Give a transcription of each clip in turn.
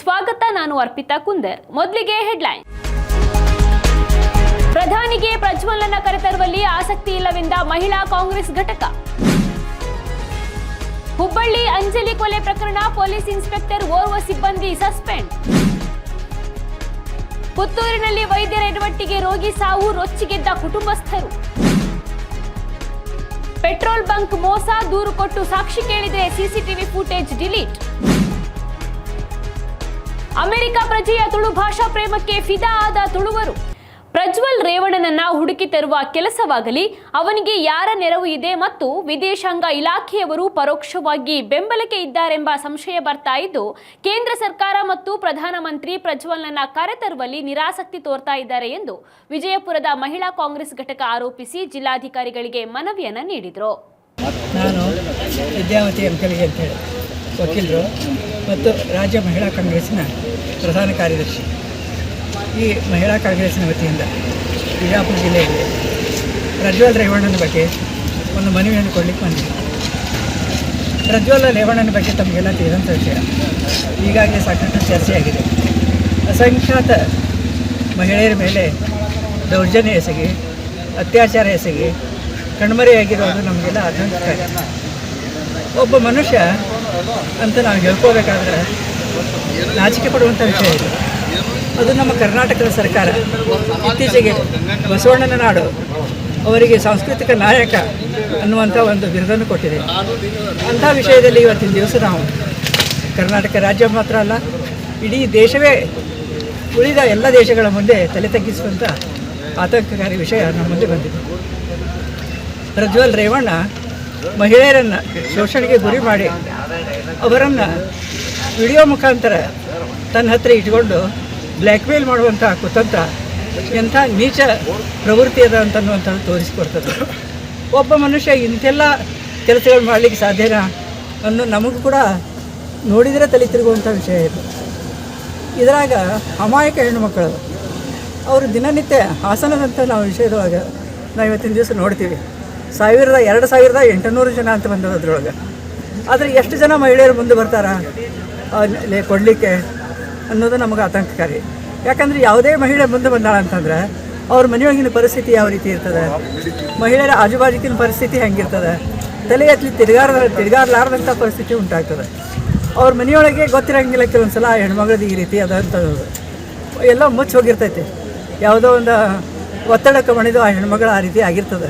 ಸ್ವಾಗತ ನಾನು ಅರ್ಪಿತಾ ಕುಂದರ್. ಮೊದಲಿಗೆ ಹೆಡ್ಲೈನ್ ಪ್ರಧಾನಿಗೆ ಪ್ರಜ್ವಲನ ಕರೆತರುವಲ್ಲಿ ಆಸಕ್ತಿ ಇಲ್ಲವೆಂದ ಮಹಿಳಾ ಕಾಂಗ್ರೆಸ್ ಘಟಕ. ಹುಬ್ಬಳ್ಳಿ ಅಂಜಲಿ ಕೊಲೆ ಪ್ರಕರಣ ಪೊಲೀಸ್ ಇನ್ಸ್ಪೆಕ್ಟರ್ ಓರ್ವ ಸಿಬ್ಬಂದಿ ಸಸ್ಪೆಂಡ್. ಪುತ್ತೂರಿನಲ್ಲಿ ವೈದ್ಯರ ಎಡವಟ್ಟಿಗೆ ರೋಗಿ ಸಾವು ರೊಚ್ಚಿಗೆದ್ದ ಕುಟುಂಬಸ್ಥರು. ಪೆಟ್ರೋಲ್ ಬಂಕ್ ಮೋಸ ದೂರು ಕೊಟ್ಟು ಸಾಕ್ಷಿ ಕೇಳಿದರೆ ಸಿಸಿಟಿವಿ ಫುಟೇಜ್ ಡಿಲೀಟ್. ಅಮೆರಿಕ ಪ್ರಜೆಯ ತುಳು ಭಾಷಾ ಪ್ರೇಮಕ್ಕೆ ಫಿದಾ ಆದ ತುಳುವರು. ಪ್ರಜ್ವಲ್ ರೇವಣ್ಣನನ್ನ ಹುಡುಕಿ ತರುವ ಕೆಲಸವಾಗಲಿ, ಅವನಿಗೆ ಯಾರ ನೆರವು ಇದೆ ಮತ್ತು ವಿದೇಶಾಂಗ ಇಲಾಖೆಯವರು ಪರೋಕ್ಷವಾಗಿ ಬೆಂಬಲಕ್ಕೆ ಇದ್ದಾರೆಂಬ ಸಂಶಯ ಬರ್ತಾ ಇದ್ದು, ಕೇಂದ್ರ ಸರ್ಕಾರ ಮತ್ತು ಪ್ರಧಾನಮಂತ್ರಿ ಪ್ರಜ್ವಲ್ನನ್ನ ಕರೆತರುವಲ್ಲಿ ನಿರಾಸಕ್ತಿ ತೋರ್ತಾ ಇದ್ದಾರೆ ಎಂದು ವಿಜಯಪುರದ ಮಹಿಳಾ ಕಾಂಗ್ರೆಸ್ ಘಟಕ ಆರೋಪಿಸಿ ಜಿಲ್ಲಾಧಿಕಾರಿಗಳಿಗೆ ಮನವಿಯನ್ನ ನೀಡಿದರು. ಮತ್ತು ರಾಜ್ಯ ಮಹಿಳಾ ಕಾಂಗ್ರೆಸ್ನ ಪ್ರಧಾನ ಕಾರ್ಯದರ್ಶಿ. ಈ ಮಹಿಳಾ ಕಾಂಗ್ರೆಸ್ನ ವತಿಯಿಂದ ಬಿಜಾಪುರ ಜಿಲ್ಲೆಯಲ್ಲಿ ಪ್ರಜ್ವಲ್ ರೇವಣ್ಣನ ಬಗ್ಗೆ ಒಂದು ಮನವಿಯನ್ನು ಕೊಡಲಿಕ್ಕೆ ಬಂದಿದೆ. ಪ್ರಜ್ವಲ್ ರೇವಣ್ಣನ ಬಗ್ಗೆ ತಮಗೆಲ್ಲ ತಿಳಿದಂಥ ವಿಷಯ. ಈಗಾಗಲೇ ಸಾಕಷ್ಟು ಚರ್ಚೆಯಾಗಿದೆ. ಅಸಂಖ್ಯಾತ ಮಹಿಳೆಯರ ಮೇಲೆ ದೌರ್ಜನ್ಯ ಎಸಗಿ, ಅತ್ಯಾಚಾರ ಎಸಗಿ ಕಣ್ಮರೆಯಾಗಿರೋದು ನಮಗೆಲ್ಲ ಆತಂಕಕಾರಿ. ಒಬ್ಬ ಮನುಷ್ಯ ಅಂತ ನಾವು ಹೇಳ್ಕೋಬೇಕಾದ್ರೆ ನಾಚಿಕೆ ಪಡುವಂಥ ವಿಷಯ ಇದು. ಅದು ನಮ್ಮ ಕರ್ನಾಟಕದ ಸರ್ಕಾರ. ಇತ್ತೀಚೆಗೆ ಬಸವಣ್ಣನ ನಾಡು ಅವರಿಗೆ ಸಾಂಸ್ಕೃತಿಕ ನಾಯಕ ಅನ್ನುವಂಥ ಒಂದು ಬಿರುದನ್ನು ಕೊಟ್ಟಿದೆ. ಅಂಥ ವಿಷಯದಲ್ಲಿ ಇವತ್ತಿನ ದಿವಸ ನಾವು ಕರ್ನಾಟಕ ರಾಜ್ಯ ಮಾತ್ರ ಅಲ್ಲ, ಇಡೀ ದೇಶವೇ ಉಳಿದ ಎಲ್ಲ ದೇಶಗಳ ಮುಂದೆ ತಲೆ ತಗ್ಗಿಸುವಂಥ ಆತಂಕಕಾರಿ ವಿಷಯ ನಮ್ಮ ಮುಂದೆ ಬಂದಿದೆ. ಪ್ರಜ್ವಲ್ ರೇವಣ್ಣ ಮಹಿಳೆಯರನ್ನು ಶೋಷಣೆಗೆ ಗುರಿ ಮಾಡಿ ಅವರನ್ನು ವಿಡಿಯೋ ಮುಖಾಂತರ ತನ್ನ ಹತ್ರ ಇಟ್ಕೊಂಡು ಬ್ಲ್ಯಾಕ್ಮೇಲ್ ಮಾಡುವಂಥ ಕುತಂತ್ರ ಎಂಥ ನೀಚ ಪ್ರವೃತ್ತಿ ಅದ ಅಂತನ್ನುವಂಥದ್ದು ತೋರಿಸ್ಕೊಡ್ತದೆ. ಒಬ್ಬ ಮನುಷ್ಯ ಇಂಥೆಲ್ಲ ಕೆಲಸಗಳು ಮಾಡಲಿಕ್ಕೆ ಸಾಧ್ಯನಾ ಅನ್ನೋ ನಮಗೂ ಕೂಡ ನೋಡಿದರೆ ತಲೆ ತಿರುಗುವಂಥ ವಿಷಯ ಇದು. ಇದರಾಗ ಅಮಾಯಕ ಹೆಣ್ಣುಮಕ್ಕಳು, ಅವರು ದಿನನಿತ್ಯ ಹಾಸನದಂಥ ನಾವು ವಿಷಯದೊಳಗೆ ನಾವು ಇವತ್ತಿನ ದಿವಸ ನೋಡ್ತೀವಿ. ಸಾವಿರದ ಎರಡು ಸಾವಿರದ ಎಂಟುನೂರು ಜನ ಅಂತ ಬಂದರು ಅದರೊಳಗೆ. ಆದರೆ ಎಷ್ಟು ಜನ ಮಹಿಳೆಯರು ಮುಂದೆ ಬರ್ತಾರ? ಕೊಡಲಿಕ್ಕೆ ಅನ್ನೋದು ನಮಗೆ ಆತಂಕಕಾರಿ. ಯಾಕಂದರೆ ಯಾವುದೇ ಮಹಿಳೆ ಮುಂದೆ ಬಂದಾಳ ಅಂತಂದ್ರೆ ಅವ್ರ ಮನೆಯೊಳಗಿನ ಪರಿಸ್ಥಿತಿ ಯಾವ ರೀತಿ ಇರ್ತದೆ? ಮಹಿಳೆಯರ ಆಜುಬಾಜುಕಿನ ಪರಿಸ್ಥಿತಿ ಹೆಂಗಿರ್ತದೆ? ತಲೆ ಎತ್ತಲಿ ತಿರುಗಾರ ತಿರುಗಾರ್ಲಾರ್ದಂಥ ಪರಿಸ್ಥಿತಿ ಉಂಟಾಗ್ತದೆ. ಅವ್ರ ಮನೆಯೊಳಗೆ ಗೊತ್ತಿರಂಗಿಲ್ಲ ಕೆಲವೊಂದು ಸಲ ಹೆಣ್ಮಗಳದ್ದು ಈ ರೀತಿ ಅದ ಅಂತ ಎಲ್ಲ ಮುಚ್ಚಿ ಹೋಗಿರ್ತೈತಿ. ಯಾವುದೋ ಒಂದು ಒತ್ತಡಕ್ಕೆ ಮಣಿದು ಆ ಹೆಣ್ಮಗಳು ಆ ರೀತಿ ಆಗಿರ್ತದೆ.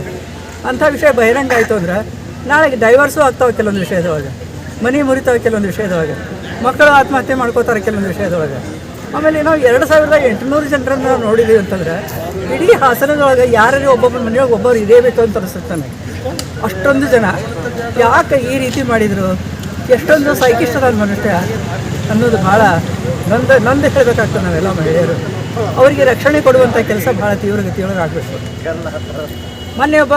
ಅಂಥ ವಿಷಯ ಬಹಿರಂಗ ಆಯಿತು ಅಂದ್ರೆ ನಾಳೆಗೆ ಡೈವರ್ಸು ಆಗ್ತಾವೆ ಕೆಲವೊಂದು ವಿಷಯದೊಳಗೆ. ಮನೆ ಮುರಿತಾವೆ ಕೆಲವೊಂದು ವಿಷಯದೊಳಗೆ. ಮಕ್ಕಳು ಆತ್ಮಹತ್ಯೆ ಮಾಡ್ಕೋತಾರೆ ಕೆಲವೊಂದು ವಿಷಯದೊಳಗೆ. ಆಮೇಲೆ ನಾವು ಎರಡು ಸಾವಿರದ ಎಂಟುನೂರು ಜನರನ್ನು ನೋಡಿದ್ದೀವಿ ಅಂತಂದ್ರೆ, ಇಡೀ ಹಾಸನದೊಳಗೆ ಯಾರು ಒಬ್ಬೊಬ್ಬರ ಮನೆಯೊಳಗೆ ಒಬ್ಬರು ಇದೇ ಬೇಕು ಅಂತ ಅನಿಸುತ್ತೆ ಅಷ್ಟೊಂದು ಜನ. ಯಾಕೆ ಈ ರೀತಿ ಮಾಡಿದರು? ಎಷ್ಟೊಂದು ಸೈಕಿಷ್ಟದ ಮನುಷ್ಯ ಅನ್ನೋದು ಭಾಳ ನಂದ, ನಂದು ಹೇಳಬೇಕಾಗ್ತದೆ ನಾವೆಲ್ಲ ಮಹಿಳೆಯರು. ಅವರಿಗೆ ರಕ್ಷಣೆ ಕೊಡುವಂಥ ಕೆಲಸ ಭಾಳ ತೀವ್ರಗತಿಯೊಳಗೆ ಆಗಬೇಕು ಮೊನ್ನೆ ಒಬ್ಬ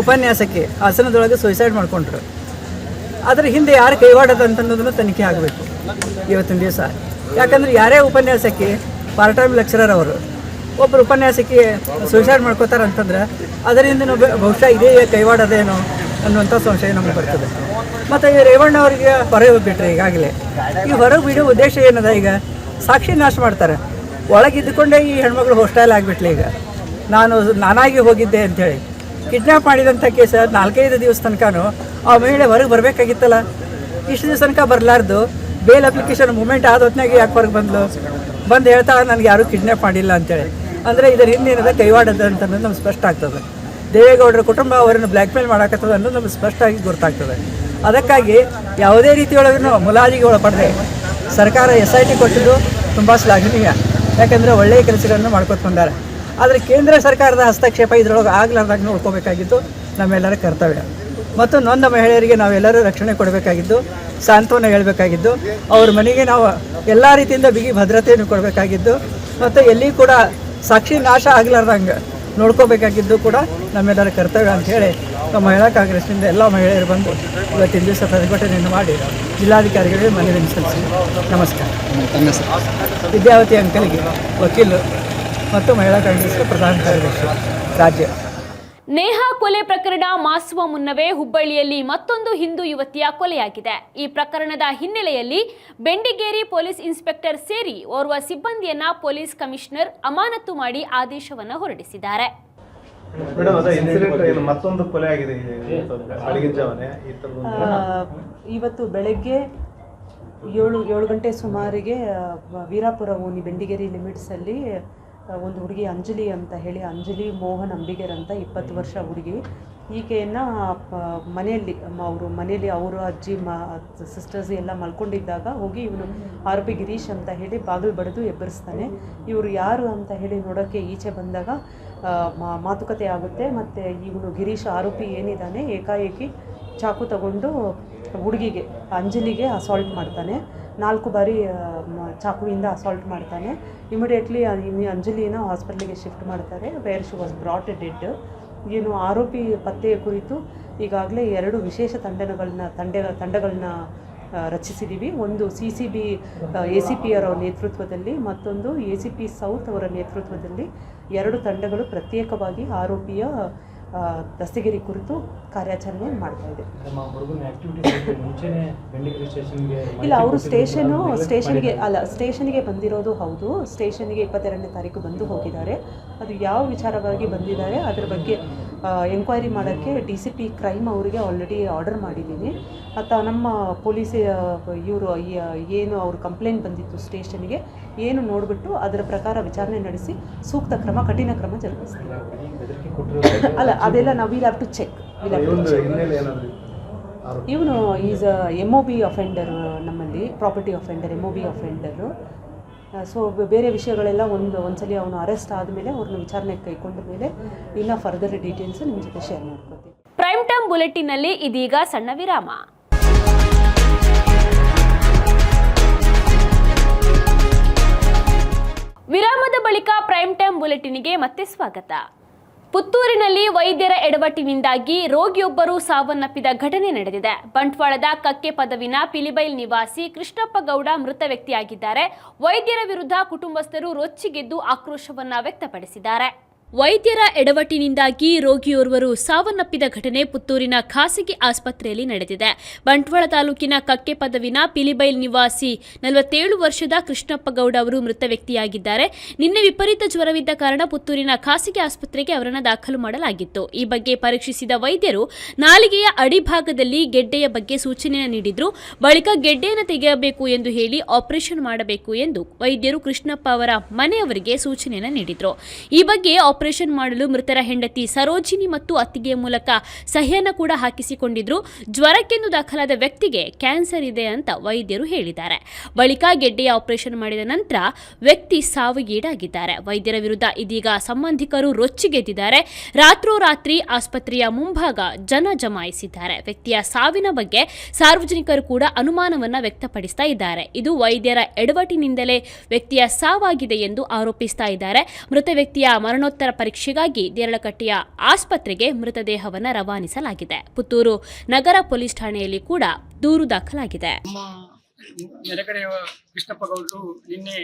ಉಪನ್ಯಾಸಕ್ಕೆ ಹಾಸನದೊಳಗೆ ಸುಯಿಸೈಡ್ ಮಾಡಿಕೊಂಡ್ರು. ಅದರ ಹಿಂದೆ ಯಾರು ಕೈವಾಡದ ಅಂತ ಅನ್ನೋದನ್ನು ತನಿಖೆ ಆಗಬೇಕು ಇವತ್ತಿನ ದಿವಸ. ಯಾಕಂದ್ರೆ ಯಾರೇ ಉಪನ್ಯಾಸಕ್ಕೆ ಪಾರ್ಟ್ ಟೈಮ್ ಲೆಕ್ಚರರ್ ಅವರು ಒಬ್ಬರು ಉಪನ್ಯಾಸಕ್ಕೆ ಸುಯಿಸೈಡ್ ಮಾಡ್ಕೋತಾರೆ ಅಂತಂದ್ರೆ ಅದರಿಂದ ಬಹುಶಃ ಇದೇ ಕೈವಾಡದೇನೋ ಅನ್ನುವಂಥ ಸಂಶಯ ನಮಗೆ ಬರ್ತದೆ. ಮತ್ತು ಈ ರೇವಣ್ಣ ಅವರಿಗೆ ಹೊರಗೆ ಬಿಟ್ಟರೆ ಈಗಾಗಲೇ. ಈ ಹೊರಗೆ ಬಿಡೋ ಉದ್ದೇಶ ಏನದ ಈಗ? ಸಾಕ್ಷಿ ನಾಶ ಮಾಡ್ತಾರೆ. ಒಳಗಿದ್ದುಕೊಂಡೇ ಈ ಹೆಣ್ಮಗಳು ಹೋಸ್ಟೈಲ್ ಆಗಿಬಿಟ್ಲಿ ಈಗ. ನಾನು ನಾನಾಗಿ ಹೋಗಿದ್ದೆ ಅಂಥೇಳಿ. ಕಿಡ್ನ್ಯಾಪ್ ಮಾಡಿದಂಥ ಕೇಸ ನಾಲ್ಕೈದು ದಿವಸ ತನಕನೂ ಆ ಮಹಿಳೆ ಹೊರಗೆ ಬರಬೇಕಾಗಿತ್ತಲ್ಲ. ಇಷ್ಟು ದಿವಸ ತನಕ ಬರಲಾರ್ದು. ಬೇಲ್ ಅಪ್ಲಿಕೇಶನ್ ಮೂಮೆಂಟ್ ಆದ ಹೊತ್ತಿನಾಗೆ ಯಾಕೆ ಹೊರಗೆ ಬಂದ್ಲು? ಬಂದು ಹೇಳ್ತಾ ನನಗೆ ಯಾರೂ ಕಿಡ್ನ್ಯಾಪ್ ಮಾಡಿಲ್ಲ ಅಂತೇಳಿ ಅಂದರೆ ಇದರ ಹಿಂದೇನದ ಕೈವಾಡದ ಅಂತ ನಮ್ಗೆ ಸ್ಪಷ್ಟ ಆಗ್ತದೆ. ದೇವೇಗೌಡರ ಕುಟುಂಬ ಅವರನ್ನು ಬ್ಲ್ಯಾಕ್ಮೇಲ್ ಮಾಡಾಕತ್ತದ ಅನ್ನೋದು ನಮ್ಗೆ ಸ್ಪಷ್ಟವಾಗಿ ಗೊತ್ತಾಗ್ತದೆ. ಅದಕ್ಕಾಗಿ ಯಾವುದೇ ರೀತಿಯೊಳಗೂ ಮುಲಾಜಿಗೆ ಒಳಪಡದೆ ಸರ್ಕಾರ ಎಸ್ ಐ ಟಿ ಕೊಟ್ಟಿದ್ದು ತುಂಬ ಶ್ಲಾಘನೀಯ. ಯಾಕಂದರೆ ಒಳ್ಳೆಯ ಕೆಲಸಗಳನ್ನು ಮಾಡ್ಕೊತ ಬಂದಾರೆ ಆದರೆ ಕೇಂದ್ರ ಸರ್ಕಾರದ ಹಸ್ತಕ್ಷೇಪ ಇದರೊಳಗೆ ಆಗ್ಲಾರ್ದಾಗ ನೋಡ್ಕೋಬೇಕಾಗಿದ್ದು ನಮ್ಮೆಲ್ಲರ ಕರ್ತವ್ಯ. ಮತ್ತು ನೊಂದ ಮಹಿಳೆಯರಿಗೆ ನಾವೆಲ್ಲರೂ ರಕ್ಷಣೆ ಕೊಡಬೇಕಾಗಿದ್ದು ಸಾಂತ್ವನ ಹೇಳಬೇಕಾಗಿದ್ದು ಅವ್ರ ಮನೆಗೆ ನಾವು ಎಲ್ಲ ರೀತಿಯಿಂದ ಬಿಗಿ ಭದ್ರತೆಯನ್ನು ಕೊಡಬೇಕಾಗಿದ್ದು ಮತ್ತು ಎಲ್ಲಿ ಕೂಡ ಸಾಕ್ಷಿ ನಾಶ ಆಗ್ಲಾರ್ದಂಗೆ ನೋಡ್ಕೋಬೇಕಾಗಿದ್ದು ಕೂಡ ನಮ್ಮೆಲ್ಲರ ಕರ್ತವ್ಯ ಅಂತ ಹೇಳಿ ನಮ್ಮ ಮಹಿಳಾ ಕಾಂಗ್ರೆಸ್ನಿಂದ ಎಲ್ಲ ಮಹಿಳೆಯರು ಬಂದು ಇವತ್ತಿನ ದಿವಸ ಪ್ರತಿಭಟನೆಯನ್ನು ಮಾಡಿ ಜಿಲ್ಲಾಧಿಕಾರಿಗಳಿಗೆ ಮನವಿ ಸಲ್ಲಿಸಿ ನಮಸ್ಕಾರ. ವಿದ್ಯಾವತಿ ಅಂಕಲ್ಗೆ ವಕೀಲರು ಮತ್ತು ಮಹಿಳಾ ಕಾಂಗ್ರೆಸ್ನ ಪ್ರಧಾನ ಕಾರ್ಯದರ್ಶಿ ರಾಜ್ಯ. ನೇಹಾ ಕೊಲೆ ಪ್ರಕರಣ ಮಾಸುವ ಮುನ್ನವೇ ಹುಬ್ಬಳ್ಳಿಯಲ್ಲಿ ಮತ್ತೊಂದು ಹಿಂದೂ ಯುವತಿಯ ಕೊಲೆಯಾಗಿದೆ. ಈ ಪ್ರಕರಣದ ಹಿನ್ನೆಲೆಯಲ್ಲಿ ಬೆಂಡಿಗೇರಿ ಪೊಲೀಸ್ ಇನ್ಸ್ಪೆಕ್ಟರ್ ಸೇರಿ ಓರ್ವ ಸಿಬ್ಬಂದಿಯನ್ನ ಪೊಲೀಸ್ ಕಮಿಷನರ್ ಅಮಾನತು ಮಾಡಿ ಆದೇಶವನ್ನು ಹೊರಡಿಸಿದ್ದಾರೆ. ಇವತ್ತು ಬೆಳಗ್ಗೆ ಏಳು ಏಳು ಗಂಟೆ ಸುಮಾರಿಗೆ ವೀರಾಪುರ ಓನಿ ಬೆಂಡಿಗೇರಿ ಲಿಮಿಟ್ಸಲ್ಲಿ ಒಂದು ಹುಡುಗಿ ಅಂಜಲಿ ಅಂತ ಹೇಳಿ ಅಂಜಲಿ ಮೋಹನ್ ಅಂಬಿಗೇರ್ ಅಂತ ಇಪ್ಪತ್ತು ವರ್ಷ ಹುಡುಗಿ. ಈಕೆಯನ್ನು ಮನೆಯಲ್ಲಿ ಅವರು ಮನೆಯಲ್ಲಿ ಅವರು ಅಜ್ಜಿ ಮ ಸಿಸ್ಟರ್ಸ್ ಎಲ್ಲ ಮಲ್ಕೊಂಡಿದ್ದಾಗ ಹೋಗಿ ಇವನು ಆರೋಪಿ ಗಿರೀಶ್ ಅಂತ ಹೇಳಿ ಬಾಗಿಲು ಬಡಿದು ಎಬ್ಬರಿಸ್ತಾನೆ. ಇವರು ಯಾರು ಅಂತ ಹೇಳಿ ನೋಡೋಕ್ಕೆ ಈಚೆ ಬಂದಾಗ ಮಾ- ಮಾತುಕತೆ ಆಗುತ್ತೆ. ಮತ್ತು ಇವನು ಗಿರೀಶ್ ಆರೋಪಿ ಏನಿದ್ದಾನೆ ಏಕಾಏಕಿ ಚಾಕು ತಗೊಂಡು ಹುಡುಗಿಗೆ ಅಂಜಲಿಗೆ ಅಸಾಲ್ಟ್ ಮಾಡ್ತಾನೆ. ನಾಲ್ಕು ಬಾರಿ ಚಾಕುವಿಂದ ಅಸಾಲ್ಟ್ ಮಾಡ್ತಾನೆ. ಇಮಿಡಿಯೇಟ್ಲಿ ಅಂಜಲಿನ ಹಾಸ್ಪಿಟ್ಲಿಗೆ ಶಿಫ್ಟ್ ಮಾಡ್ತಾರೆ. Where she was brought dead ಏನು ಆರೋಪಿ ಪತ್ತೆಯ ಕುರಿತು ಈಗಾಗಲೇ ಎರಡು ವಿಶೇಷ ತಂಡಗಳನ್ನ ತಂಡ ತಂಡಗಳನ್ನ ರಚಿಸಿದ್ದೀವಿ ಒಂದು C C B A C P ಅವರ ನೇತೃತ್ವದಲ್ಲಿ, ಮತ್ತೊಂದು ಎ ಸಿ ಪಿ ಸೌತ್ ಅವರ ನೇತೃತ್ವದಲ್ಲಿ ಎರಡು ತಂಡಗಳು ಪ್ರತ್ಯೇಕವಾಗಿ ಆರೋಪಿಯ ದಸ್ತಗಿರಿ ಕುರಿತು ಕಾರ್ಯಾಚರಣೆ ಮಾಡ್ತಾ ಇದೆ ಇಲ್ಲ ಅವರು ಸ್ಟೇಷನು ಸ್ಟೇಷನ್ಗೆ ಅಲ್ಲ ಸ್ಟೇಷನ್ಗೆ ಬಂದಿರೋದು ಹೌದು. ಸ್ಟೇಷನ್ಗೆ ಇಪ್ಪತ್ತೆರಡನೇ ತಾರೀಕು ಬಂದು ಹೋಗಿದ್ದಾರೆ. ಅದು ಯಾವ ವಿಚಾರವಾಗಿ ಬಂದಿದ್ದಾರೆ ಅದರ ಬಗ್ಗೆ ಎಂಕ್ವೈರಿ ಮಾಡೋಕ್ಕೆ ಡಿ ಸಿ ಪಿ ಕ್ರೈಮ್ ಅವರಿಗೆ ಆಲ್ರೆಡಿ ಆರ್ಡರ್ ಮಾಡಿದ್ದೀನಿ. ಮತ್ತು ನಮ್ಮ ಪೊಲೀಸ್ ಇವರು ಏನು ಅವ್ರ ಕಂಪ್ಲೇಂಟ್ ಬಂದಿತ್ತು ಸ್ಟೇಷನ್ಗೆ ಏನು ನೋಡಿಬಿಟ್ಟು ಅದರ ಪ್ರಕಾರ ವಿಚಾರಣೆ ನಡೆಸಿ ಸೂಕ್ತ ಕ್ರಮ, ಕಠಿಣ ಕ್ರಮ ಜರುಗಿಸ್ತೀವಿ ಅಲ್ಲ, ಅದೆಲ್ಲ ನಾವು will have to check will have ಇವನು is M O B offender ನಮ್ಮಲ್ಲಿ property offender M O B offender so ಬೇರೆ ವಿಷಯಗಳೆಲ್ಲ ಒಂದು, ಒಂದ್ಸಲಿ ಅವನು ಅರೆಸ್ಟ್ ಆದಮೇಲೆ ಅವ್ರನ್ನ ವಿಚಾರಣೆ ಕೈಕೊಂಡ ಮೇಲೆ ಇನ್ನ ಫರ್ದರ್ ಡೀಟೇಲ್ಸ್ ನಿಮ್ಮ ಜೊತೆ ಶೇರ್ ಮಾಡ್ಕೊತೀನಿ ಪ್ರೈಮ್ ಟೈಮ್ ಬುಲೆಟಿನಲ್ಲಿ ಇದೀಗ ಸಣ್ಣ ವಿರಾಮ. ವಿರಾಮದ ಬಳಿಕ ಪ್ರೈಮ್ ಟೈಮ್ ಬುಲೆಟಿನ್ಗೆ ಮತ್ತೆ ಸ್ವಾಗತ. ಪುತ್ತೂರಿನಲ್ಲಿ ವೈದ್ಯರ ಎಡವಟ್ಟಿನಿಂದಾಗಿ ರೋಗಿಯೊಬ್ಬರು ಸಾವನ್ನಪ್ಪಿದ ಘಟನೆ ನಡೆದಿದೆ. ಬಂಟ್ವಾಳದ ಕಕ್ಕೆ ಪದವಿನ ಪಿಲಿಬೈಲ್ ನಿವಾಸಿ ಕೃಷ್ಣಪ್ಪ ಗೌಡ ಮೃತ ವ್ಯಕ್ತಿಯಾಗಿದ್ದಾರೆ. ವೈದ್ಯರ ವಿರುದ್ಧ ಕುಟುಂಬಸ್ಥರು ರೊಚ್ಚಿಗೆದ್ದು ಆಕ್ರೋಶವನ್ನ ವ್ಯಕ್ತಪಡಿಸಿದ್ದಾರೆ. ವೈದ್ಯರ ಎಡವಟ್ಟಿನಿಂದಾಗಿ ರೋಗಿಯೋರ್ವರು ಸಾವನ್ನಪ್ಪಿದ ಘಟನೆ ಪುತ್ತೂರಿನ ಖಾಸಗಿ ಆಸ್ಪತ್ರೆಯಲ್ಲಿ ನಡೆದಿದೆ. ಬಂಟ್ವಾಳ ತಾಲೂಕಿನ ಕಕ್ಕೆ ಪದವಿನ ಪಿಲಿಬೈಲ್ ನಿವಾಸಿ ನಲವತ್ತೇಳು ವರ್ಷದ ಕೃಷ್ಣಪ್ಪ ಗೌಡ ಅವರು ಮೃತ ವ್ಯಕ್ತಿಯಾಗಿದ್ದಾರೆ. ನಿನ್ನೆ ವಿಪರೀತ ಜ್ವರವಿದ್ದ ಕಾರಣ ಪುತ್ತೂರಿನ ಖಾಸಗಿ ಆಸ್ಪತ್ರೆಗೆ ಅವರನ್ನು ದಾಖಲು ಮಾಡಲಾಗಿತ್ತು. ಈ ಬಗ್ಗೆ ಪರೀಕ್ಷಿಸಿದ ವೈದ್ಯರು ನಾಲಿಗೆಯ ಅಡಿಭಾಗದಲ್ಲಿ ಗೆಡ್ಡೆಯ ಬಗ್ಗೆ ಸೂಚನೆ ನೀಡಿದ್ರು. ಬಳಿಕ ಗೆಡ್ಡೆಯನ್ನು ತೆಗೆಯಬೇಕು ಎಂದು ಹೇಳಿ ಆಪರೇಷನ್ ಮಾಡಬೇಕು ಎಂದು ವೈದ್ಯರು ಕೃಷ್ಣಪ್ಪ ಅವರ ಮನೆಯವರಿಗೆ ಸೂಚನೆಯನ್ನು ನೀಡಿದ್ರು. ಈ ಬಗ್ಗೆ ಆಪರೇಷನ್ ಮಾಡಲು ಮೃತರ ಹೆಂಡತಿ ಸರೋಜಿನಿ ಮತ್ತು ಅತ್ತಿಗೆಯ ಮೂಲಕ ಸಹ್ಯನ ಕೂಡ ಹಾಕಿಸಿಕೊಂಡಿದ್ರು. ಜ್ವರಕ್ಕೆಂದು ದಾಖಲಾದ ವ್ಯಕ್ತಿಗೆ ಕ್ಯಾನ್ಸರ್ ಇದೆ ಅಂತ ವೈದ್ಯರು ಹೇಳಿದ್ದಾರೆ. ಬಳಿಕ ಗೆಡ್ಡೆಯ ಆಪರೇಷನ್ ಮಾಡಿದ ನಂತರ ವ್ಯಕ್ತಿ ಸಾವಿಗೀಡಾಗಿದ್ದಾರೆ. ವೈದ್ಯರ ವಿರುದ್ಧ ಇದೀಗ ಸಂಬಂಧಿಕರು ರೊಚ್ಚಿಗೆದ್ದಿದ್ದಾರೆ. ರಾತ್ರೋರಾತ್ರಿ ಆಸ್ಪತ್ರೆಯ ಮುಂಭಾಗ ಜನ ಜಮಾಯಿಸಿದ್ದಾರೆ. ವ್ಯಕ್ತಿಯ ಸಾವಿನ ಬಗ್ಗೆ ಸಾರ್ವಜನಿಕರು ಕೂಡ ಅನುಮಾನವನ್ನ ವ್ಯಕ್ತಪಡಿಸ್ತಾ ಇದ್ದಾರೆ. ಇದು ವೈದ್ಯರ ಎಡವಟಿನಿಂದಲೇ ವ್ಯಕ್ತಿಯ ಸಾವಾಗಿದೆ ಎಂದು ಆರೋಪಿಸ್ತಾ ಇದ್ದಾರೆ. ಮೃತ ವ್ಯಕ್ತಿಯ ಮರಣೋತ್ತರ ಪರೀಕ್ಷೆಗಾಗಿ ದೇರಳಕಟ್ಟೆಯ ಆಸ್ಪತ್ರೆಗೆ ಮೃತದೇಹವನ್ನು ರವಾನಿಸಲಾಗಿದೆ. ಪುತ್ತೂರು ನಗರ ಪೊಲೀಸ್ ಠಾಣೆಯಲ್ಲಿ ಕೂಡ ದೂರು ದಾಖಲಾಗಿದೆ. ನೆರೆಕಡೆಯ ಕೃಷ್ಣಪ್ಪ ಗೌಡರು ನಿನ್ನೆ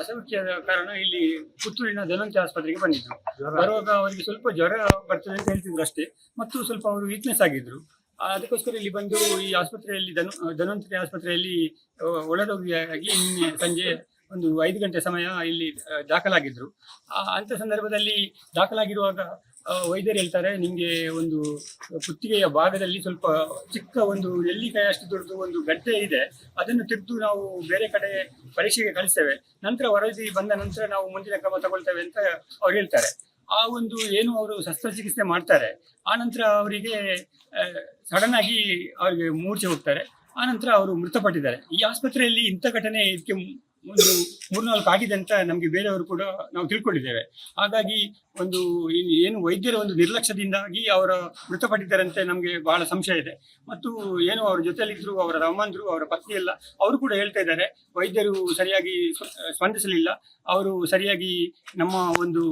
ಅಸೌಖ್ಯದ ಕಾರಣ ಇಲ್ಲಿ ಪುತ್ತೂರಿನ ಧನಂತ ಆಸ್ಪತ್ರೆಗೆ ಬಂದಿದ್ರು. ಬರುವಾಗ ಅವರಿಗೆ ಸ್ವಲ್ಪ ಜ್ವರ ಬರ್ತದೆ ಅಂತ ಹೇಳ್ತಿದ್ರು ಅಷ್ಟೇ. ಮತ್ತು ಸ್ವಲ್ಪ ಅವರು ವೀಕ್ನೆಸ್ ಆಗಿದ್ರು. ಅದಕ್ಕೋಸ್ಕರ ಇಲ್ಲಿ ಬಂದು ಈ ಆಸ್ಪತ್ರೆಯಲ್ಲಿ ಧನು ಧನ್ವಂತರಿ ಆಸ್ಪತ್ರೆಯಲ್ಲಿ ಒಳರೋಗಿಯಾಗಿ ನಿನ್ನೆ ಸಂಜೆ ಒಂದು ಐದು ಗಂಟೆ ಸಮಯ ಇಲ್ಲಿ ದಾಖಲಾಗಿದ್ರು ಆ, ಅಂತ ಸಂದರ್ಭದಲ್ಲಿ ದಾಖಲಾಗಿರುವಾಗ ವೈದ್ಯರು ಹೇಳ್ತಾರೆ ನಿಮಗೆ ಒಂದು ಕುತ್ತಿಗೆಯ ಭಾಗದಲ್ಲಿ ಸ್ವಲ್ಪ ಚಿಕ್ಕ ಒಂದು ನೆಲ್ಲಿಕಾಯಿ ಅಷ್ಟು ದೊಡ್ಡದು ಒಂದು ಗಡ್ಡೆ ಇದೆ ಅದನ್ನು ತೆಗೆದು ನಾವು ಬೇರೆ ಕಡೆ ಪರೀಕ್ಷೆಗೆ ಕಳಿಸ್ತೇವೆ. ನಂತರ ವರದಿ ಬಂದ ನಂತರ ನಾವು ಮುಂದಿನ ಕ್ರಮ ತಗೊಳ್ತೇವೆ ಅಂತ ಅವ್ರು ಹೇಳ್ತಾರೆ. ಆ ಒಂದು ಏನು ಅವರು ಶಸ್ತ್ರಚಿಕಿತ್ಸೆ ಮಾಡ್ತಾರೆ ಆ ನಂತರ ಅವರಿಗೆ ಸಡನ್ ಆಗಿ ಅವರಿಗೆ ಮೂರ್ಛೆ ಹೋಗ್ತಾರೆ ಆ ನಂತರ ಅವರು ಮೃತಪಟ್ಟಿದ್ದಾರೆ. ಈ ಆಸ್ಪತ್ರೆಯಲ್ಲಿ ಇಂಥ ಘಟನೆ ಇದಕ್ಕೆ ಒಂದು ಮೂರ್ನಾಲ್ಕು ಆಗಿದೆ ಅಂತ ನಮಗೆ ಬೇರೆಯವರು ಕೂಡ ನಾವು ತಿಳ್ಕೊಂಡಿದ್ದೇವೆ. ಹಾಗಾಗಿ ಒಂದು ಏನು ವೈದ್ಯರ ಒಂದು ನಿರ್ಲಕ್ಷ್ಯದಿಂದಾಗಿ ಅವರ ಮೃತಪಟ್ಟಿದ್ದಾರಂತೆ ನಮಗೆ ಬಹಳ ಸಂಶಯ ಇದೆ. ಮತ್ತು ಏನು ಅವರ ಜೊತೆಯಲ್ಲಿದ್ರು, ಅವರ ರಮಂದ್ರು ಅವರ ಪತ್ನಿ ಎಲ್ಲ, ಅವರು ಕೂಡ ಹೇಳ್ತಾ ಇದ್ದಾರೆ, ವೈದ್ಯರು ಸರಿಯಾಗಿ ಸ್ಪಂದಿಸಲಿಲ್ಲ. ಅವರು ಸರಿಯಾಗಿ ನಮ್ಮ ಒಂದು